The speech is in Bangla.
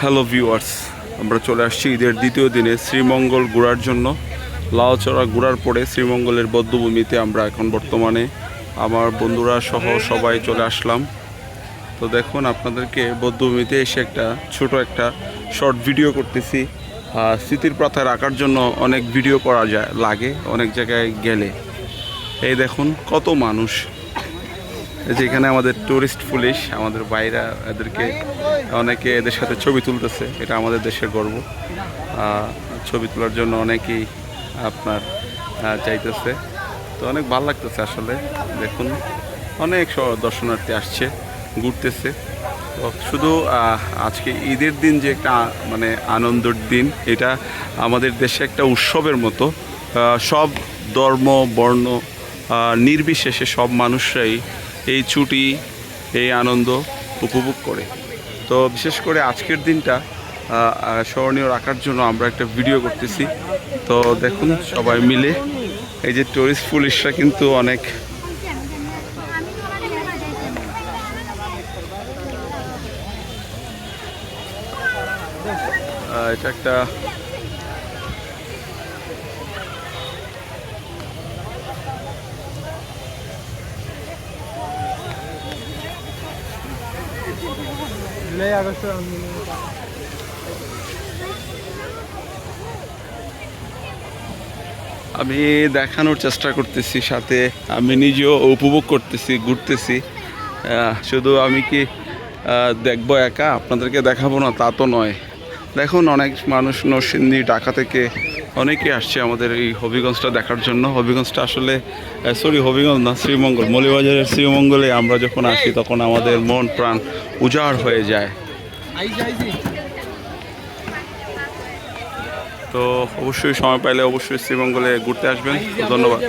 হ্যালো ভিউয়ার্স আমরা চলে আসছি ঈদের দ্বিতীয় দিনে শ্রীমঙ্গল ঘোরার জন্য। লাউচড়া ঘোরার পরে শ্রীমঙ্গলের বদ্ধভূমিতে আমরা এখন বর্তমানে আমার বন্ধুরা সহ সবাই চলে আসলাম। তো দেখুন, আপনাদেরকে বদ্ধভূমিতে এসে একটা ছোট একটা শর্ট ভিডিও করতেছি। আর স্মৃতির পাতায় রাখার জন্য অনেক ভিডিও করা যায়, লাগে অনেক জায়গায় গেলে। এই দেখুন, কত মানুষ। এই যে এখানে আমাদের টুরিস্ট পুলিশ, আমাদের বাইরা এদেরকে, অনেকে এদের সাথে ছবি তুলতেছে। এটা আমাদের দেশের গর্ব। ছবি তোলার জন্য অনেকেই আপনার চাইতেছে। তো অনেক ভালো লাগতেছে আসলে। দেখুন, অনেক দর্শনার্থী আসছে, ঘুরতেছে। তো শুধু আজকে ঈদের দিন যে একটা মানে আনন্দের দিন, এটা আমাদের দেশে একটা উৎসবের মতো। সব ধর্ম, বর্ণ নির্বিশেষে সব মানুষরাই এই ছুটি, এই আনন্দ উপভোগ করে। তো বিশেষ করে আজকের দিনটা স্মরণীয় রাখার জন্য আমরা একটা ভিডিও করতেছি। তো দেখুন সবাই মিলে, এই যে টুরিস্ট পুলিশরা কিন্তু অনেক এটা একটা জুলাই, আগস্ট আমি দেখানোর চেষ্টা করতেছি, সাথে আমি নিজেও উপভোগ করতেছি, ঘুরতেছি। শুধু আমি কি দেখব একা? আপনাদেরকে দেখাবো না, তা তো নয়। দেখুন, অনেক মানুষ নরসিংদী, ঢাকা থেকে অনেকে আসছে আমাদের এই হবিগঞ্জটা দেখার জন্য। হবিগঞ্জটা আসলে সরি হবিগঞ্জ না, শ্রীমঙ্গল, মৌলিবাজারের শ্রীমঙ্গলে আমরা যখন আসি, তখন আমাদের মন, প্রাণ উজাড় হয়ে যায়। তো অবশ্যই সময় পাইলে অবশ্যই শ্রীমঙ্গলে ঘুরতে আসবেন। ধন্যবাদ।